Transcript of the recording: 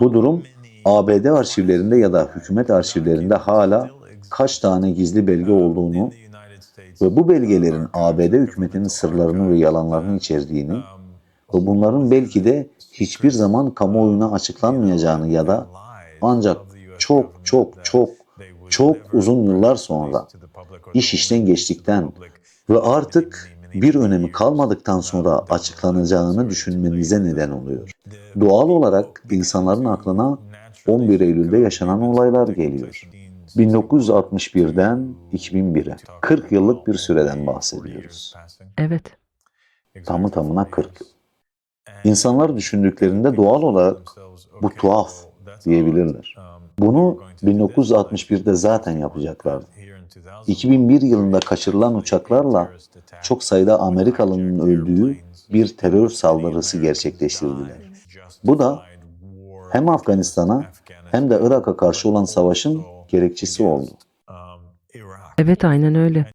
Bu durum ABD arşivlerinde ya da hükümet arşivlerinde hala kaç tane gizli belge olduğunu ve bu belgelerin ABD hükümetinin sırlarını ve yalanlarını içerdiğini ve bunların belki de hiçbir zaman kamuoyuna açıklanmayacağını ya da ancak çok çok çok çok uzun yıllar sonra iş işten geçtikten ve artık bir önemi kalmadıktan sonra açıklanacağını düşünmenize neden oluyor. Doğal olarak insanların aklına 11 Eylül'de yaşanan olaylar geliyor. 1961'den 2001'e 40 yıllık bir süreden bahsediyoruz. Evet. Tamı tamına 40 yıl. İnsanlar düşündüklerinde doğal olarak bu tuhaf diyebilirler. Bunu 1961'de zaten yapacaklardı. 2001 yılında kaçırılan uçaklarla çok sayıda Amerikalı'nın öldüğü bir terör saldırısı gerçekleştirdiler. Bu da hem Afganistan'a hem de Irak'a karşı olan savaşın gerekçesi oldu. Evet aynen öyle.